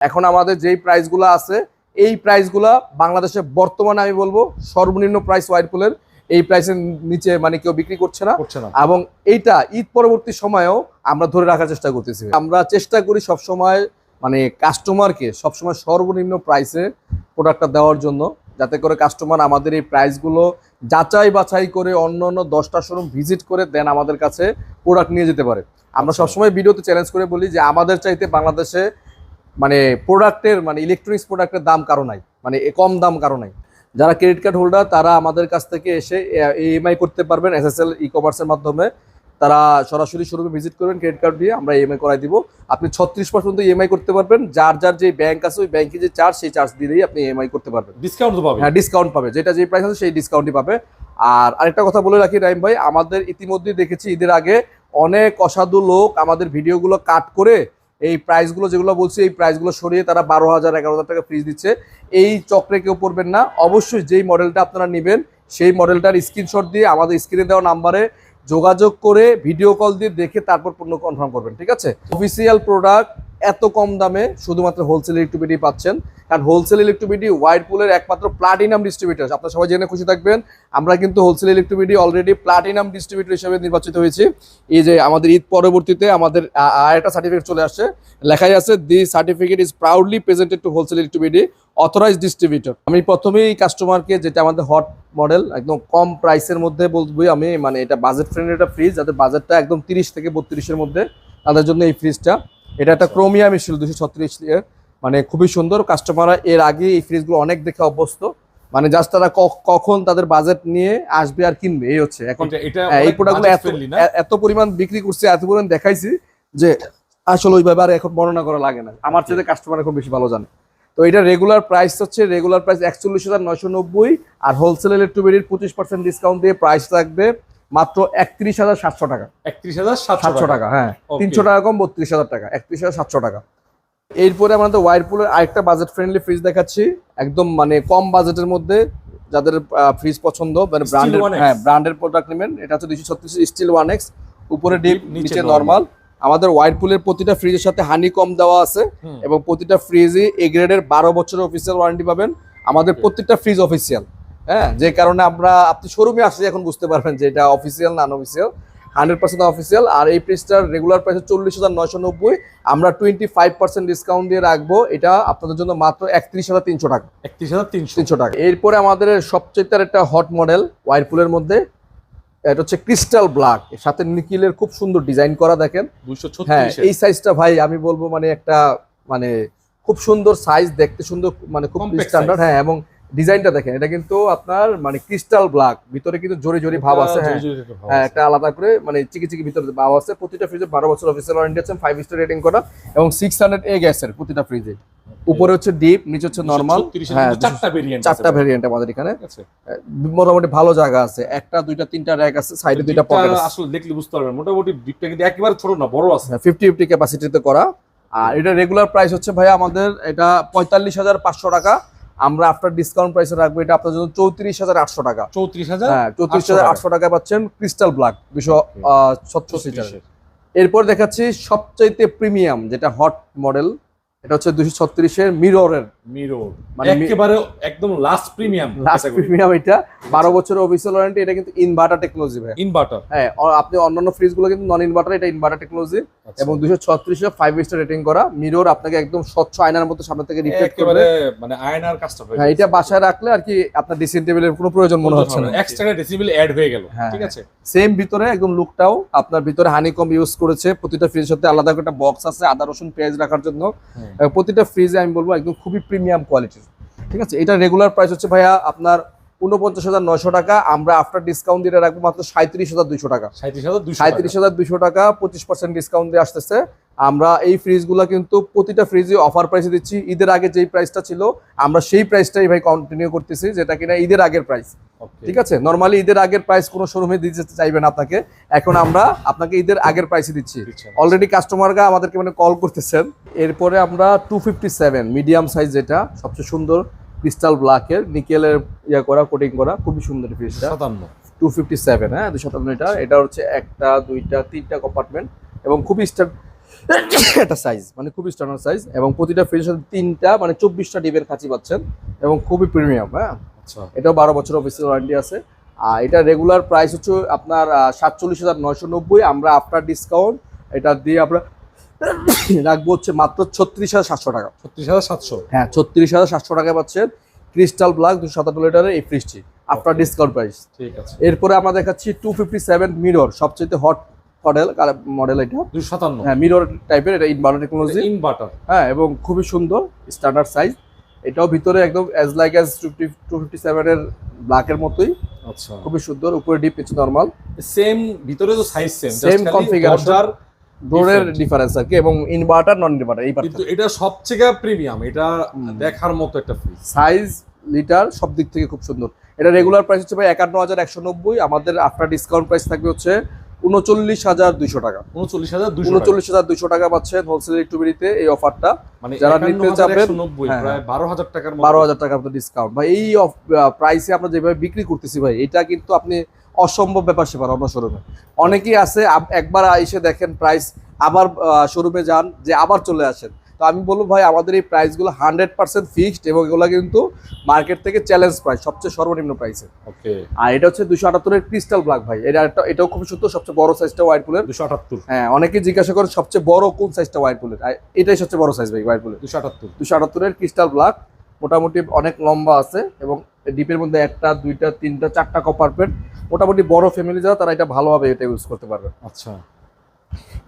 এখন আমাদের যেই প্রাইসগুলো আছে এই প্রাইসগুলো বাংলাদেশে বর্তমানে আমি বলব সর্বনিম্ন প্রাইস ওয়াইরপুলের এই প্রাইসের নিচে মানে কেউ বিক্রি করছে না। করছে না। এবং এইটা ঈদ পরবর্তী সময়েও আমরা ধরে রাখার চেষ্টা করতেছি। আমরা চেষ্টা করি সব সময় মানে কাস্টমারকে সবসময় সর্বনিম্ন প্রাইসে প্রোডাক্টটা দেওয়ার জন্য যাতে করে কাস্টমার আমাদের এই প্রাইসগুলো যাচাই বাছাই করে অন্য অন্য দশটা শোরুম ভিজিট করে দেন আমাদের কাছে প্রোডাক্ট নিয়ে যেতে পারে। আমরা আচ্ছা। সবসময় ভিডিওতে চ্যালেঞ্জ করে বলি যে আমাদের চাইতে বাংলাদেশে মানে প্রোডাক্টের মানে ইলেকট্রনিক্স প্রোডাক্টের দাম কারও নাই মানে কম দাম কারও নাই। যারা ক্রেডিট কার্ড হোল্ডার তারা আমাদের কাছ থেকে এসে ইএমআই করতে পারবেন এসএসএল ই কমার্সের মাধ্যমে। তারা সরাসরি শোরুমে ভিজিট করবেন ক্রেডিট কার্ড দিয়ে আমরা ইএমআই করাই দিব। আপনি ছত্রিশ পর্যন্ত ইএমআই করতে পারবেন যার যার যে ব্যাংক আছে ওই ব্যাংকে যে চার্জ সেই চার্জ দিলেই আপনি ইএমআই করতে পারবেন। ডিসকাউন্ট পাবে হ্যাঁ ডিসকাউন্ট পাবে যেটা যে প্রাইস আছে সেই ডিসকাউন্টই পাবে। আর আরেকটা কথা বলে রাখি রাইম ভাই আমাদের ইতিমধ্যেই দেখেছি ঈদের আগে অনেক অসাধু লোক আমাদের ভিডিওগুলো কাট করে এই প্রাইসগুলো যেগুলো বলছি, এই প্রাইসগুলো সরিয়ে তারা বারো হাজার, এগারো হাজার টাকা ফ্রিজ দিচ্ছে। এই চক্রে কেউ পড়বেন না। অবশ্যই যেই মডেলটা আপনারা নেবেন, সেই মডেলটার স্ক্রিনশট দিয়ে আমাদের স্ক্রিনে দেওয়া নাম্বারে যোগাযোগ করে ভিডিও কল দিয়ে দেখে তারপর পণ্য কনফার্ম করবেন, ঠিক আছে? অফিসিয়াল প্রোডাক্ট এত কম দামে শুধুমাত্র হোলসেল ইলেকট্রিবিটি পাচ্ছেন। কারণ হোলসেল ইলেকট্রিবিটি ওয়াইডপুলের একমাত্র প্লাটিনাম ডিস্ট্রিবিউটার আপনারা সবাই জেনে খুশি থাকবেন, আমরা কিন্তু হোলসেল ইলেকট্রিবিটি অলরেডি প্লাটিনাম ডিস্ট্রিবিউটর হিসেবে নির্বাচিত হয়েছি। এই যে আমাদের ঈদ পরবর্তীতে আমাদের, আ- আর একটা সার্টিফিকেট চলে আসছে। লেখাই আছে the certificate is proudly presented to wholesale ইলেকট্রিবিটি authorize distributor আমি প্রথমেই কাস্টমারকে যেটা আমাদের হট মডেল একদম কম প্রাইসের মধ্যে বলব আমি মানে এটা বাজেট ফ্রেন্ডলি একটা ফ্রিজ যাদের বাজেটটা একদম তিরিশ থেকে বত্রিশের মধ্যে, তাদের জন্য এই ফ্রিজটা এটা একটা ক্রোমিয়াম ছিল দুশো ছত্রিশ এর মানে খুবই সুন্দর। কাস্টমাররা এর আগে এই ফ্রিজগুলো অনেক দেখে অভ্যস্ত। মানে জাস্ট তারা কখন তাদের বাজেট নিয়ে আসবে আর কিনবে এই হচ্ছে। এখন হ্যাঁ, এই প্রোডাক্টগুলো এত এত পরিমাণ বিক্রি করছে এত পরিমাণ দেখাইছি যে আসলে ওইভাবে আর এখন বর্ণনা করা লাগে না। আমার চাইতে কাস্টমার এখন বেশি ভালো জানে। তো এটা রেগুলার প্রাইস হচ্ছে রেগুলার প্রাইস একচল্লিশ হাজার নয়শো নব্বই আর হোলসেল ইলেকট্রিবিটির পঁচিশ পার্সেন্ট ডিসকাউন্ট দিয়ে প্রাইস থাকবে মাত্র একত্রিশ হাজার সাতশো টাকা। একত্রিশ হাজার সাতশো টাকা হ্যাঁ। তিনশো টাকা কম বত্রিশ হাজার টাকা। একত্রিশ হাজার সাতশো টাকা। এরপরে আমাদের ওয়াইরপুলের আরেকটা বাজেট ফ্রেন্ডলি ফ্রিজ দেখাচ্ছি। একদম মানে কম বাজেটের মধ্যে যাদের ফ্রিজ পছন্দ মানে ব্র্যান্ডের হ্যাঁ ব্র্যান্ডের প্রোডাক্ট নেবেন। এটা হচ্ছে দুইশো ছত্রিশ স্টিল ওয়ান এক্স উপরে ডিপ নিচে নর্মাল আমাদের ওয়াইরপুলের প্রতিটা ফ্রিজের সাথে হানি কম দেওয়া আছে। এবং প্রতিটা ফ্রিজই এ গ্রেডের বারো বছরের অফিসিয়াল ওয়ারেন্টি পাবেন। আমাদের প্রত্যেকটা ফ্রিজ অফিসিয়াল হ্যাঁ যে কারণে আমরা আপনি শোরুমে আসলে এখন বুঝতে পারবেন যে এটা অফিসিয়াল না অফিসিয়াল হান্ড্রেড পার্সেন্ট অফিসিয়াল আর এই প্রিজটার রেগুলার প্রাইস চল্লিশ হাজার নয়শো নব্বই। আমরা টোয়েন্টি ফাইভ পার্সেন্ট ডিসকাউন্ট দিয়ে রাখব। এটা আপনাদের জন্য মাত্র একত্রিশ হাজার তিনশো টাকা। একত্রিশ হাজার তিনশো। তিনশো টাকা। এরপরে আমাদের সবচেয়ে তার একটা হট মডেল ওয়াইরপুলের মধ্যে এটা হচ্ছে ক্রিস্টাল ব্ল্যাক সাথে নিকিলের খুব সুন্দর ডিজাইন করা দেখেন। হ্যাঁ এই সাইজটা ভাই আমি বলব মানে একটা মানে খুব সুন্দর সাইজ দেখতে সুন্দর মানে খুব স্ট্যান্ডার্ড হ্যাঁ এবং ডিজাইনটা দেখেন এটা কিন্তু আপনার মানে ক্রিস্টাল ব্ল্যাক ভিতরে কিন্তু জোরে জোরে ভাব আছে হ্যাঁ। হ্যাঁ একটা আলাদা করে মানে চিকি চিকি ভিতরে ভাব আছে প্রতিটা ফ্রিজে বারো বছর অফিসিয়াল ওয়ারেন্টি আছে ফাইভ স্টার রেটিং করা এবং সিক্স হান্ড্রেড এ গ্যাসের প্রতিটা ফ্রিজে উপরে হচ্ছে ডিপ নিচে হচ্ছে নর্মাল হ্যাঁ চারটা ভেরিয়েন্ট চারটা ভেরিয়েন্ট আমাদের এখানে। মোটামুটি ভালো জায়গা আছে একটা দুইটা তিনটা র্যাক আছে সাইডে দুইটা পকেট আছে। আসলে দেখলে বুঝতে পারবেন মোটামুটি ডিপটা কিন্তু একেবারে ছোট না বড় আছে। ফিফটি ফিফটি ক্যাপাসিটিতে করা। আর এটা রেগুলার প্রাইস হচ্ছে ভাই আমাদের এটা পঁয়তাল্লিশ হাজার পাঁচশো টাকা। আমরা আফটার ডিসকাউন্ট প্রাইসে রাখব এটা আপনার জন্য চৌত্রিশ হাজার আটশো টাকা। চৌত্রিশ হাজার হ্যাঁ চৌত্রিশ হাজার আটশো টাকা পাচ্ছেন ক্রিস্টাল ব্ল্যাক দুশো সিটার এরপর দেখাচ্ছি সবচাইতে প্রিমিয়াম যেটা হট মডেল এটা হচ্ছে দুশো ছত্রিশের মিররের। মিরো মানে একেবারে একদম লাস্ট প্রিমিয়াম লাস্ট প্রিমিয়াম এটা। বারো বছরের অফিসিয়াল ওয়ারেন্টি এটা কিন্তু ইনভার্টার টেকনোলজি ভাই। ইনভার্টার হ্যাঁ আপনি অন্যান্য ফ্রিজগুলো কিন্তু নন ইনভার্টার এটা ইনভার্টার টেকনোলজি এবং দুশো ছত্রিশে ফাইভ স্টার রেটিং করা। মিরর আপনাকে একদম স্বচ্ছ আয়নার মতো সামনে থেকে রিফ্লেক্ট করবে। মানে আয়নার কাজটা হয়ে হ্যাঁ এটা বাসায় রাখলে আর কি আপনার ড্রেসিং টেবিলের কোনো প্রয়োজন মনে হচ্ছে না। এক্সট্রা ডেসিবেল অ্যাড হয়ে গেল হ্যাঁ। ঠিক আছে? সেম ভিতরে একদম লুকটাও আপনার ভিতরে হানিকম ইউজ করেছে। প্রতিটা ফ্রিজের সাথে আলাদা করে একটা বক্স আছে আদা রসুন পেঁয়াজ রাখার জন্য। আহ, প্রতিটা ফ্রিজে আমি বলব একদম খুবই প্রিমিয়াম কোয়ালিটির ঠিক আছে? এটা রেগুলার প্রাইস হচ্ছে ভাইয়া আপনার উনপঞ্চাশ হাজার নয়শো টাকা। আমরা আফটার ডিসকাউন্ট দিয়ে রাখব মাত্র সাঁত্রিশ হাজার দুইশো টাকা। সাঁত্রিশ হাজার দুইশো সাঁত্রিশ হাজার দুশো টাকা পঁচিশ পার্সেন্ট ডিসকাউন্ট দিয়ে আসতেছে। আমরা এই ফ্রিজগুলো কিন্তু প্রতিটা ফ্রিজে অফার প্রাইসে দিচ্ছি। ঈদের আগে যেই প্রাইসটা ছিল আমরা সেই প্রাইসটাই ভাই কন্টিনিউ করতেছি যেটা কিনা ঈদের আগের প্রাইস ঠিক আছে? নর্মালি ঈদের আগের প্রাইস কোনো শোরুমে দিতে চাইবেন আপনাকে। এখন আমরা আপনাকে ঈদের আগের প্রাইসে দিচ্ছি। অলরেডি কাস্টমাররা আমাদেরকে মানে কল করতেছেন। এরপরে আমরা two fifty seven medium size যেটা সবচেয়ে সুন্দর ক্রিস্টাল ব্ল্যাকের নিকেলের ইয়া করা কোটিং করা খুবই সুন্দর ফ্রিজটা সাতান্ন। টু ফিফটি সেভেন হ্যাঁ? দুশো সাতান্ন এটা। এটা হচ্ছে একটা দুইটা তিনটা কম্পার্টমেন্ট এবং খুবই স্টার একটা সাইজ মানে খুবই স্ট্যান্ডার্ড সাইজ এবং প্রতিটা ফ্রিজের সাথে তিনটা মানে চব্বিশটা ডিবের খাঁচি পাচ্ছেন এবং খুবই প্রিমিয়াম হ্যাঁ? এটাও বারো বছর অফিসিয়াল ওয়ারেন্টি আছে। আর এটা রেগুলার প্রাইস হচ্ছে আপনার সাতচল্লিশ হাজার নয়শো নব্বই। আমরা আফটার ডিসকাউন্ট এটা দিয়ে আমরা রাখব হচ্ছে মাত্র ছত্রিশ হাজার সাতশো টাকা। ছত্রিশ হাজার সাতশো? হ্যাঁ ছত্রিশ হাজার সাতশো টাকায় পাচ্ছেন ক্রিস্টাল ব্ল্যাক দুশো সাতান্ন লিটারের এই ফ্রিজটি আফটার ডিসকাউন্ট প্রাইস ঠিক আছে। এরপরে আমরা দেখাচ্ছি টু ফিফটি সেভেন মিরর সবচেয়ে হট মডেল মডেল এটা। দুশো সাতান্ন। হ্যাঁ মিরর টাইপের এটা ইনভার্টার টেকনোলজি ইনভার্টার হ্যাঁ এবং খুবই সুন্দর স্ট্যান্ডার্ড সাইজ এটাও ভিতরে একদম as like as fifty two fifty সেভেনের ব্ল্যাকের মতোই। আচ্ছা। খুবই সুন্দর উপরে ডিপ নিচে নর্মাল সেম ভিতরে তো সাইজ সেম Same configuration, ডোরের ডিফারেন্স আর কি এবং ইনভার্টার নন ইনভার্টার এই কিন্তু এটা সবচেয়ে প্রিমিয়াম এটা দেখার মতো একটা ফ্রিজ সাইজ লিটার সব দিক থেকে খুব সুন্দর। এটা রেগুলার প্রাইস হচ্ছে ভাই একান্ন হাজার একশো নব্বই আমাদের আফটার ডিসকাউন্ট প্রাইস থাকবে হচ্ছে উনচল্লিশ হাজার দুইশো টাকা। উনচল্লিশ হাজার উনচল্লিশ হাজার দুইশো টাকা পাচ্ছেন হোলসেল ইলেকট্রিবিলিতে এই অফারটা মানে যারা নিতে হ্যাঁ, বারো হাজার টাকার বারো হাজার ডিসকাউন্ট ভাই এই প্রাইসে আমরা যেভাবে বিক্রি করতেছি ভাই এটা কিন্তু আপনি অসম্ভব ব্যাপার সেবার অন্য শোরুমে অনেকেই আছে একবার এসে দেখেন প্রাইস আবার শোরুমে যান যে আবার চলে আসেন। তো আমি বলব ভাই আমাদের এই প্রাইসগুলো হান্ড্রেড পার্সেন্ট ফিক্সড এবং এগুলো কিন্তু মার্কেট থেকে চ্যালেঞ্জ প্রাইস সবচেয়ে সর্বনিম্ন প্রাইসে ওকে আর এটা হচ্ছে দুশো আটাত্তরের ক্রিস্টাল ব্ল্যাক ভাই। এটা একটা এটাও খুব সুন্দর সবচেয়ে বড় সাইজটা হোয়াইট পুলের দুশো আটাত্তর। হ্যাঁ অনেকেই জিজ্ঞাসা করেন সবচেয়ে বড় কোন সাইজটা হোয়াইট পুলের এটাই সবচেয়ে বড় সাইজ ভাই হোয়াইট পুলের দুশো আটাত্তর। দুশো আটাত্তরের ক্রিস্টাল ব্ল্যাক মোটামুটি অনেক লম্বা আছে এবং ডিপের মধ্যে একটা দুইটা তিনটা চারটা কপার পেট মোটামুটি বড় ফ্যামিলি যারা তারা এটা ভালোভাবে এটা ইউজ করতে পারবে। আচ্ছা।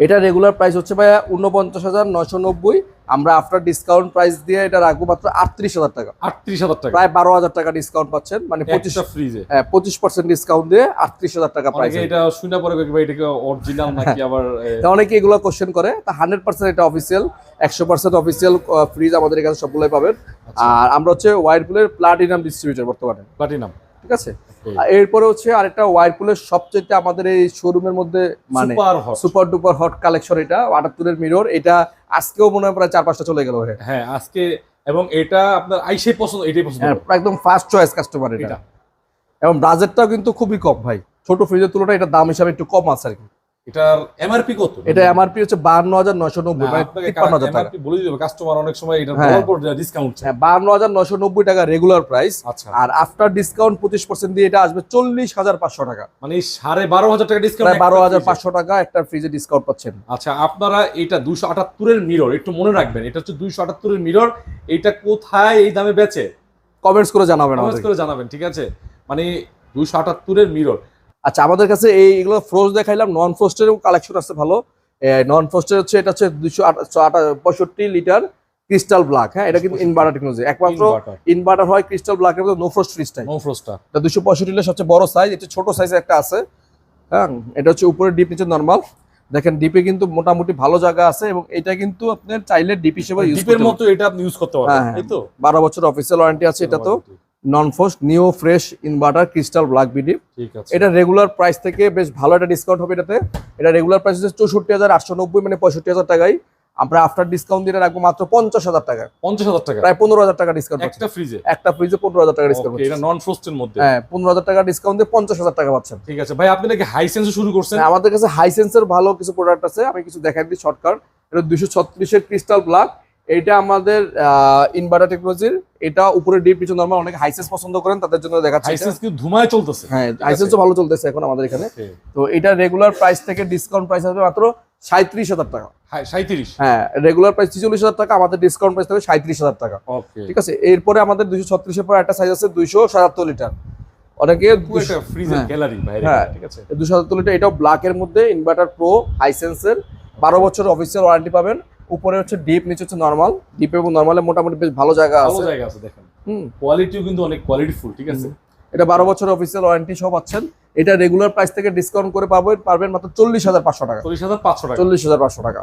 এটা রেগুলার প্রাইস হচ্ছে ভাইয়া উনপঞ্চাশ হাজার নশো নব্বই। আমরা আফটার ডিসকাউন্ট প্রাইস দিয়ে এটা রাখব মাত্র আটত্রিশ হাজার টাকা। আটত্রিশ হাজার টাকা। প্রায় বারো হাজার টাকা ডিসকাউন্ট পাচ্ছেন মানে পঁচিশ ফ্রিজে হ্যাঁ পঁচিশ পার্সেন্ট ডিসকাউন্ট দিয়ে আটত্রিশ হাজার টাকা প্রাইস এটা শুনে পরে ভাই এটাকে অরিজিনাল নাকি আবার অনেকে এগুলো কোশ্চেন করে তা হান্ড্রেড পার্সেন্ট এটা অফিসিয়াল একশো পার্সেন্ট অফিসিয়াল ফ্রিজ আমাদের এখানে সবগুলোই পাবেন। আচ্ছা, আর আমরা হচ্ছে ওয়াইরপুলের প্লাটিনাম ডিস্ট্রিবিউটর বর্তমানে। প্লাটিনাম ঠিক আছে? এরপরে হচ্ছে আরেকটা ওয়ারপুলের সবচেয়ে আমাদের এই শোরুমের মধ্যে মানে সুপার ডুপার হট কালেকশন এটা আটাত্তরের মিরর এটা আজকেও মনে হয় প্রায় চার পাঁচটা চলে গেল হ্যাঁ আজকে এবং এটা আপনার আইসে পছন্দ এটাই পছন্দ। হ্যাঁ, একদম ফার্স্ট চয়েস কাস্টমার এটা। এটা। এবং বাজেটটাও কিন্তু খুবই কম ভাই। ছোট ফ্রিজের তুলনায় এটা দাম হিসাবে একটু কম আছে আর কি। এটার এমআরপি কত? এটা এমআরপি হচ্ছে না, মানে টাকা। বলে কাস্টমার অনেক সময় এটা হ্যাঁ। বলার পর ডিসকাউন্ট হ্যাঁ টাকা রেগুলার প্রাইস আচ্ছা। আর আফটার ডিসকাউন্ট পঁচিশ পার্সেন্ট দিয়ে এটা আসবে চল্লিশ হাজার পাঁচশো টাকা। মানে এই সাড়ে বারো হাজার টাকা ডিসকাউন্ট প্রায় বারো হাজার পাঁচশো টাকা একটা ফ্রিজে ডিসকাউন্ট পাচ্ছেন। আচ্ছা আপনারা এটা দুশো আটাত্তরের মিরর একটু মনে রাখবেন এটা হচ্ছে দুইশো আটাত্তরের মিরর এটা কোথায় এই দামে বেচে? কমেন্টস করে জানাবেন কমেন্টস করে জানাবেন ঠিক আছে? মানে দুইশো আটাত্তরের মিরর আচ্ছা আমাদের কাছে এইগুলো ফ্রোজ দেখাইলাম নন ফ্রোস্টেরও কালেকশন আছে ভালো। নন ফ্রোস্টের হচ্ছে এটা হচ্ছে দুশো পঁয়ষট্টি লিটার ক্রিস্টাল ব্ল্যাক হ্যাঁ এটা কিন্তু ইনভার্টার টেকনোলজি একমাত্র ইনভার্টার হয় ক্রিস্টাল ব্ল্যাকের মধ্যে নো ফ্রোস্ট ফ্রিজটাই নো ফ্রোস্টার এটা দুশো পঁয়ষট্টি লিটার সবচেয়ে বড় সাইজ এটা ছোট সাইজের একটা আছে হ্যাঁ এটা হচ্ছে উপরে ডিপ নিচে নর্মাল দেখেন ডিপে কিন্তু মোটামুটি ভালো জায়গা আছে এবং এটা কিন্তু আপনার চাইলে ডিপ হিসেবে ইউজ ডিপের মতো এটা আপনি ইউজ করতে পারবেন হ্যাঁ, হ্যাঁ। তাই তো? বারো বছর অফিসিয়াল ওয়ারেন্টি আছে এটা তো। Non frost neo fresh inverter crystal black BD এটা রেগুলার প্রাইস থেকে বেশ ভালো একটা ডিসকাউন্ট হবে এটাতে। এটা রেগুলার প্রাইস হচ্ছে চৌষট্টি হাজার আটশো নব্বই মানে পঁয়ষট্টি হাজার টাকায়। আমরা আফটার ডিসকাউন্ট দিয়ে রাখব মাত্র পঞ্চাশ হাজার টাকা। পঞ্চাশ হাজার টাকা? প্রায় পনেরো হাজার টাকা ডিসকাউন্ট একটা ফ্রিজে একটা ফ্রিজে পনেরো হাজার টাকা ডিসকাউন্ট এটা নন ফ্রোস্টের মধ্যে? হ্যাঁ পনেরো হাজার টাকা ডিসকাউন্ট দিয়ে পঞ্চাশ হাজার টাকা পাচ্ছেন। ঠিক আছে। ভাই আপনি নাকি হাই সেন্সে শুরু করছেন? হ্যাঁ, আমাদের কাছে হাই সেন্সের ভালো কিছু প্রোডাক্ট আছে। আমি কিছু দেখাই দিই শর্টকাট এটা দুশো ছত্রিশের ক্রিস্টাল ব্ল্যাক এটা আমাদের ইনভার্টার টেকনোলজির এটা উপরে ডিপ নিচে নর্মাল অনেকে হাইসেন্স পছন্দ করেন তাদের জন্য দেখাচ্ছি হাই এটা। সেন্স ধুমায় চলতেছে। হ্যাঁ আছে। ভালো চলতেছে এখন আমাদের এখানে। তো এটা রেগুলার প্রাইস থেকে ডিসকাউন্ট প্রাইস আসবে মাত্র সাঁত্রিশ হাজার টাকা। হ্যাঁ রেগুলার প্রাইস ছিচল্লিশ হাজার টাকা আমাদের ডিসকাউন্ট প্রাইস থাকবে সাঁত্রিশ হাজার টাকা। ওকে। ঠিক আছে এরপরে আমাদের দুশো ছত্রিশের পর একটা সাইজ আছে দুইশো সাতাত্তর লিটার। অনেকে ফ্রিজের হ্যাঁ। গ্যালারি বাইরে হ্যাঁ। ঠিক আছে। দুশো সাতাত্তর লিটার এটাও ব্ল্যাকের মধ্যে ইনভার্টার প্রো হাইসেন্সের বারো বছর অফিসিয়াল ওয়ারেন্টি পাবেন। উপরে হচ্ছে ডিপ নিচে হচ্ছে নর্মাল ডিপ এবং নর্মালে মোটামুটি বেশ ভালো জায়গা ভালো আছে। জায়গা আছে দেখেন। হুম। কোয়ালিটিও কিন্তু অনেক কোয়ালিটিফুল ঠিক আছে? এটা বারো বছর অফিসিয়াল ওয়ারেন্টি সব আছেন এটা রেগুলার প্রাইস থেকে ডিসকাউন্ট করে পাবেন পারবেন মাত্র চল্লিশ হাজার পাঁচশো টাকা। চল্লিশ হাজার পাঁচশো টাকা। চল্লিশ হাজার পাঁচশো টাকা।